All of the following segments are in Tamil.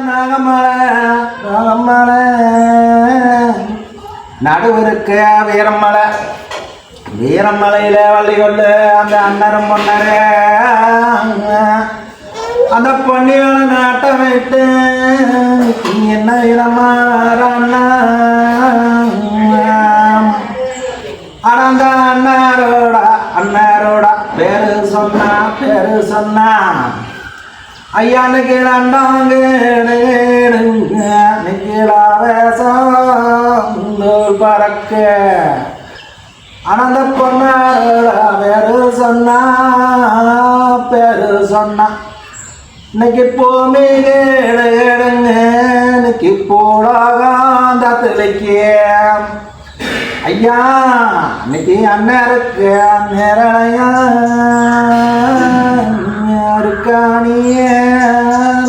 அந்த நாகமலை நடுவருக்கு வீரமலை. வீரமலையில வள்ளி கொண்டு அந்த அண்ணரும் பொண்ணரு. அந்த பொன்னியோட நாட்டை விட்டு என்ன வீரமாற அடந்த அண்ணாரோட அண்ணாரோட பேரு சொன்னா பேரு சொன்னா. ஐயான்னு கேளாண்டாங்க பறக்க. அனந்த பொண்ணா பேரு சொன்னா பேரு சொன்னா. இன்னைக்கு போமே கேடு கேடுங்க இன்னைக்கு போடாகாந்த திளைக்கு. ஐயா இன்னைக்கு அண்ணருக்கு நேரணையா இருக்கானியே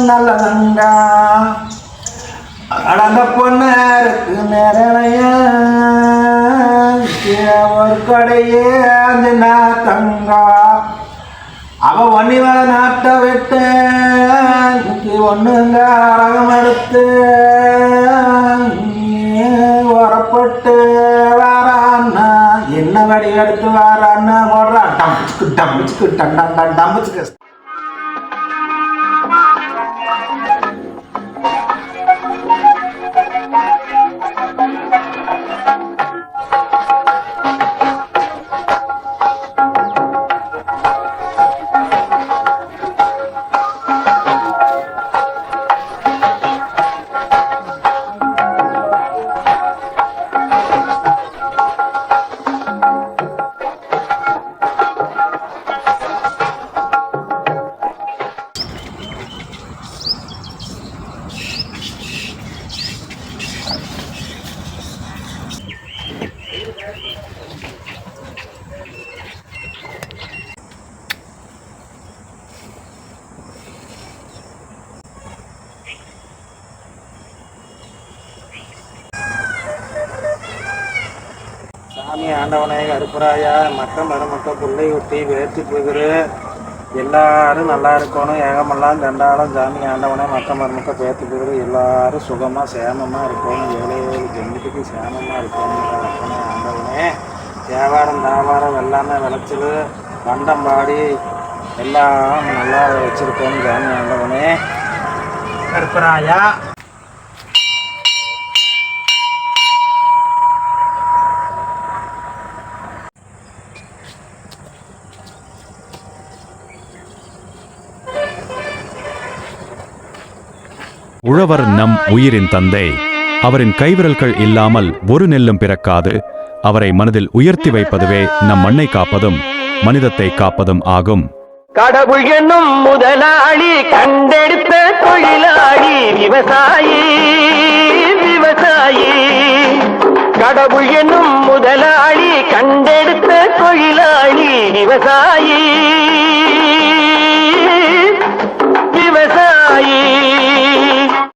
நல்லதங்கா அடந்த பொண்ணருக்கு நேரணையா ஒரு கடையே அந்த தங்கா அவ ஒன்னிவர நாட்டை விட்டு ஒண்ணுங்க அரகம் எடுத்து உரப்பட்டு வாரான்னா என்ன வடி எடுத்து வாரான்னா போடுறான் டம்பிச்சுக்கு டம்பிச்சுக்கு டன் டன் டன் டம்புச்சுக்கு சாமி ஆண்டவனே கருப்பராயா மக்க மருமக்க பிள்ளை ஒட்டி வேர்த்து போகுது எல்லாரும் நல்லா இருக்கணும். ஏகமெல்லாம் தண்டாலும் சாமி ஆண்டவனே மக்க மருமக்க பேர்த்து போகுது எல்லாரும் சுகமாக சேமமாக இருக்கணும். ஏழை ஏழு ஜென்மத்துக்கு சேமமாக இருக்கணும். கருப்பனே ஆண்டவனே. வியாபாரம் தாவாரம் எல்லாமே விளைச்சல் பண்டம் பாடி எல்லாம் நல்லா வச்சிருக்கணும் சாமி ஆண்டவனே. கற்பராயா உழவர் நம் உயிரின் தந்தை. அவரின் கைவிரல்கள் இல்லாமல் ஒரு நெல்லும் பிறக்காது. அவரை மனதில் உயர்த்தி வைப்பதுவே நம் மண்ணை காப்பதும் மனிதத்தை காப்பதும் ஆகும். கடவுள் என்னும் முதலாளி கண்டெடுத்த தொழிலாளி விவசாயி விவசாயி. கடவுள் என்னும் முதலாளி கண்டெடுத்த தொழிலாளி விவசாயி.